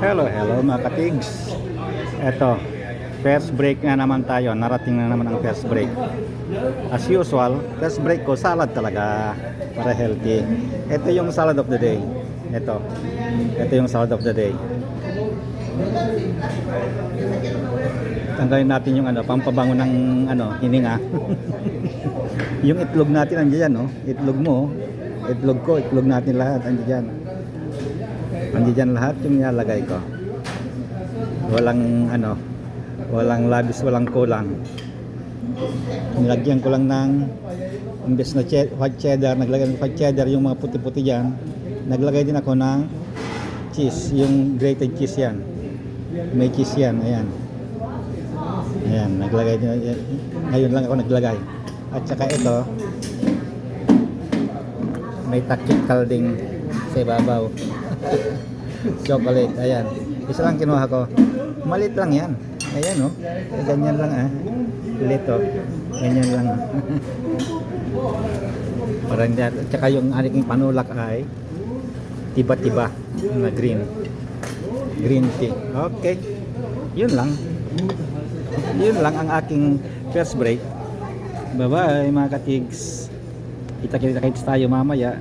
Hello, hello mga katigs. Eto, first break nga naman tayo. Narating na naman ang first break. As usual, first break ko, salad talaga para healthy. Ito yung salad of the day. Ito. Ito yung salad of the day. Tanggalin natin yung ano, pampabango ng ano, hininga. yung itlog natin andiyan, no? Itlog mo, itlog ko, itlog natin lahat andiyan. Andiyan lahat yung nilalagay ko. Walang ano, walang labis, walang kulang. Nilagyan ko lang ng imbes na white cheddar, naglagay ng white cheddar yung mga puti-puti diyan. Naglagay din ako ng cheese, yung grated cheese yan. May cheese yan, ayan. Ayan, naglagay din. Ngayon lang ako naglagay. At saka ito, may takip kalding sa ibabaw. Chocolate, ayan. Isa lang kinuha ko. Malit lang yan. Ayan oh. Eh, Ganyan lang ah. Lito. Ganyan lang. Parang hindi. At yung aking panulak ay tiba-tiba na green. Green tea. Okay. Yun lang. Yun lang ang aking first break. Bye-bye mga katigs. Kita-kita tayo mamaya.